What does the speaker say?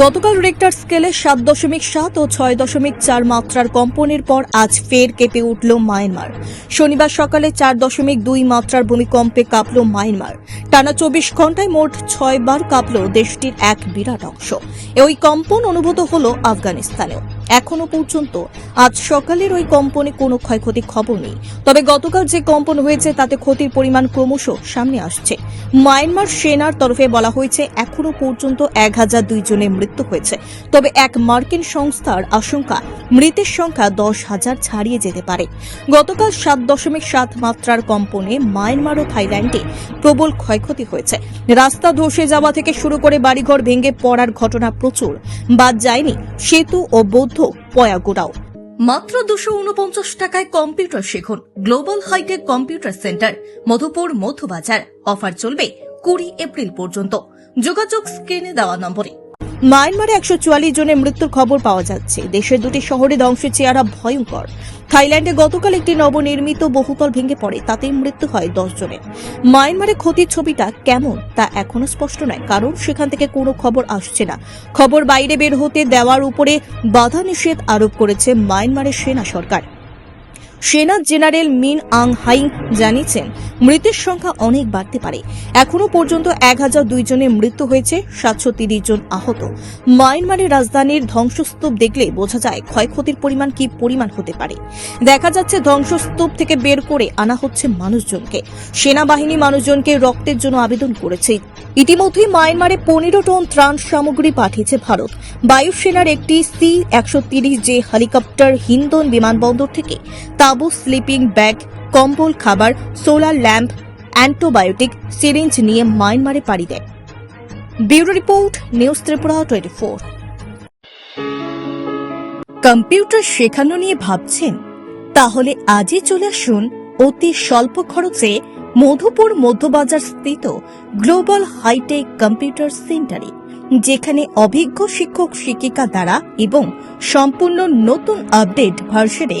গতকাল রেক্টার স্কেলে সাত দশমিক সাত ও ছয় দশমিক চার মাত্রার কম্পনের পর আজ ফের কেঁপে উঠল মায়ানমার। শনিবার সকালে চার দশমিক দুই মাত্রার ভূমিকম্পে কাঁপল মায়ানমার। টানা চব্বিশ ঘন্টায় মোট ছয় বার কাঁপল দেশটির এক বিরাট অংশ। ওই কম্পন অনুভূত হল আফগানিস্তানেও। এখনও পর্যন্ত আজ সকালের ওই কম্পনে কোনো ক্ষয়ক্ষতির খবর নেই। তবে গতকাল যে কম্পন হয়েছে, তাতে ক্ষতির পরিমাণ ক্রমশ সামনে আসছে। মায়ানমার সেনার তরফে বলা হয়েছে, এখনও পর্যন্ত এক হাজার দুই জনের মৃত্যু হয়েছে। তবে এক মার্কিন সংস্থার আশঙ্কা, মৃতের সংখ্যা দশ হাজার ছাড়িয়ে যেতে পারে। গতকাল সাত দশমিক সাত মাত্রার কম্পনে মায়ানমার ও থাইল্যান্ডে প্রবল ক্ষয়ক্ষতি হয়েছে। রাস্তা ধসে যাওয়া থেকে শুরু করে বাড়িঘর ভেঙে পড়ার ঘটনা প্রচুর। বাদ যায়নি সেতু ও বৌদ্ধ পয়াগোড়াও মাত্র দুশো উনপঞ্চাশ টাকায় কম্পিউটার শিখুন। Global hi-tech computer centre, Madhupur Madhubazar. Offer চলবে কুড়ি এপ্রিল পর্যন্ত। যোগাযোগ স্ক্রিনে দেওয়া নম্বরে। মায়ানমারে একশো চুয়াল্লিশ জনের মৃত্যুর খবর পাওয়া যাচ্ছে। দেশের দুটি শহরে ধ্বংসের চেহারা ভয়ঙ্কর। থাইল্যান্ডে গতকাল একটি নবনির্মিত বহুতল ভেঙে পড়ে তাতেই মৃত্যু হয় দশ জনের। মায়ানমারে ক্ষতির ছবিটা কেমন তা এখনও স্পষ্ট নয়, কারণ সেখান থেকে কোনো খবর আসছে না। খবর বাইরে বের হতে দেওয়ার উপরে বাধা নিষেধ আরোপ করেছে মায়ানমারের সেনা সরকার। সেনা জেনারেল মিন আং হাইং জানিয়েছেন, মৃতের সংখ্যা অনেক বাড়তে পারে। এখনও পর্যন্ত এক হাজার দুই জনের মৃত্যু হয়েছে, সাতশো তিরিশ জন আহত। মায়ানমারের রাজধানীর ধ্বংসস্তূপ দেখলে বোঝা যায় ক্ষয়ক্ষতির পরিমাণ কি পরিমাণ হতে পারে। দেখা যাচ্ছে ধ্বংসস্তূপ থেকে বের করে আনা হচ্ছে মানুষজনকে। সেনাবাহিনী মানুষজনকে রক্তের জন্য আবেদন করেছে। ইতিমধ্যেই মায়ানমারে পনেরো টন ত্রাণ সামগ্রী পাঠিয়েছে ভারত। বায়ুসেনার একটি সি একশো তিরিশ যে হেলিকপ্টার হিন্দন বিমানবন্দর থেকে। তাবু স্লিপিং ব্যাগ কম্বল খাবার সোলার ল্যাম্প অ্যান্টোবায়োটিক সিরিঞ্জ নিয়ে মায়ানমারে পাড়ি দেয়। Bureau report, news Tripura twenty four computer শেখানো নিয়ে ভাবছেন? তাহলে আজই চলে আসুন অতি স্বল্প খরচে মধুপুর মধ্যবাজার স্থিত গ্লোবাল হাইটেক কম্পিউটার সেন্টারে, যেখানে অভিজ্ঞ শিক্ষক শিক্ষিকা দ্বারা এবং সম্পূর্ণ নতুন আপডেট ভার্সনে